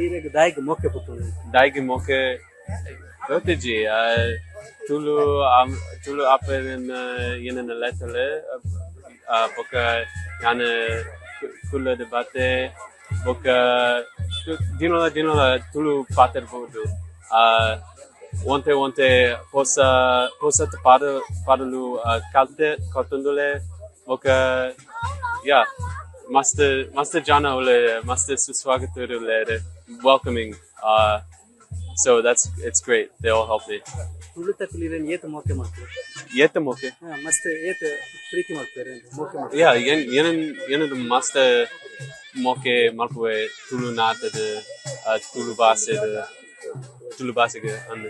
ಇರೆಗ್ ದಾಯಿಗ್ ಮೊಕ್ಕೆ ಪುಟ್ಟು daige moke Öteji, uh, Tulu, um, Tulu apen uh, yenen letterle, uh, boka jane kule debate, boka dinola dinola Tulu pater bodu. Uh, Wante wante posa posa te pada padalu uh, kalte kotundule boka yeah master master jana ole master suswagatur ole welcoming uh so that's it's great they all help me ತುಳುತ clear ಏತ್ ಮೊಕ್ಕೆ ಮಾಡ್ತಾರೆ yet okay ಹಾ ಮಸ್ತ್ ಏತ್ ಪ್ರೀತಿ ಮಾಡ್ತಾರೆ ಮೊಕ್ಕೆ ಮಾಡ್ತಾರೆ yeah yen yenen yenen master moke malpue tulu nata de uh, tulu base de tulu base ge and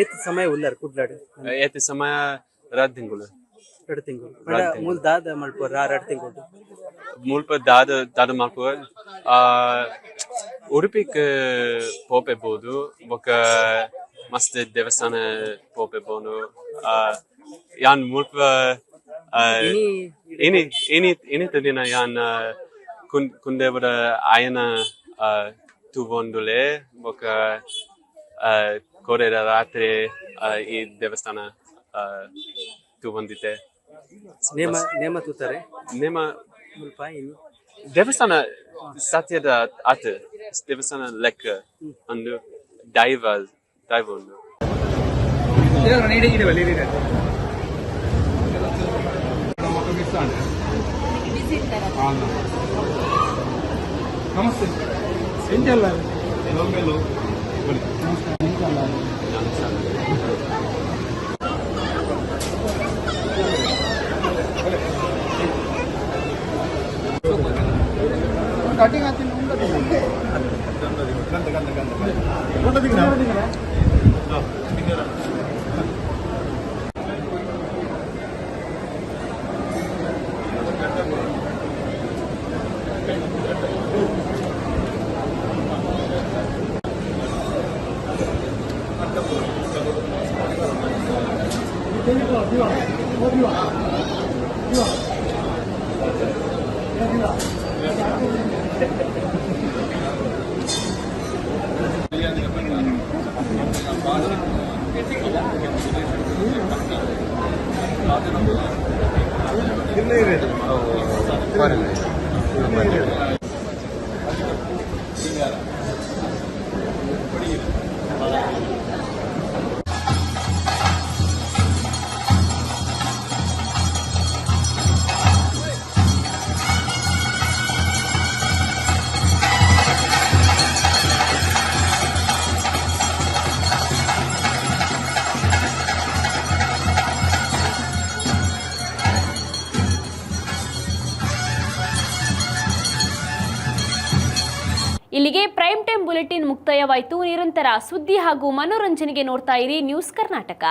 ಏತ್ ಸಮಯ ಉಲ್ಲಾರ ಕುಡ್ಲಾಡು yet samaya radingulu ಎರಡು ತಿಂಗಳು. ಮೂಲ ದಾದ ಮಲ್ಪುರ ರಡ್ ಎರಡು ತಿಂಗಳು. ಮುಲ್ಪ ದಾದ ದಾದ ಮಲ್ಪುರ ಆ ಉಡುಪಿಗೆ ಹೋಗಬಹುದು ಬೊಕ ಮಸ್ತ್ ದೇವಸ್ಥಾನ ಹೋಗಬಹುದು ಆ ಯಾನ್ ಮುಲ್ಪ ಏನಿ ಏನಿ ಏನಿ ದಿನ ಯಾನ್ ಕುಂದೇವರ ಆಯನ ತೂಗೊಂದುಲೆ ಬೊಕ ಕೋರೆರ ರಾತ್ರಿ ಈ ದೇವಸ್ಥಾನ ತೂಬಂದಿದೆ ನೇಮ ನೇಮ ತೂತಾರೆ ನೇಮ ಮುಲ್ಪ ಇನ್ನು ದೇವಸ್ಥಾನ ಸತ್ಯದ ಆತ ದೇವಸ್ಥಾನ ಲೆಕ್ಕ ಒಂದು ದೈವ ದೈವ ಒಂದು कटिंग ಕಟಿಂಗ್ ಆಗ್ತೀನಿ ಗಂಧ ಗಂಧ ಗಂಧ ಗಂಧ later. ಮುಕ್ತಾಯವಾಯಿತು ನಿರಂತರ ಸುದ್ದಿ ಹಾಗೂ ಮನೋರಂಜನೆಗೆ ನೋಡ್ತಾ ಇರಿ ನ್ಯೂಸ್ ಕರ್ನಾಟಕ.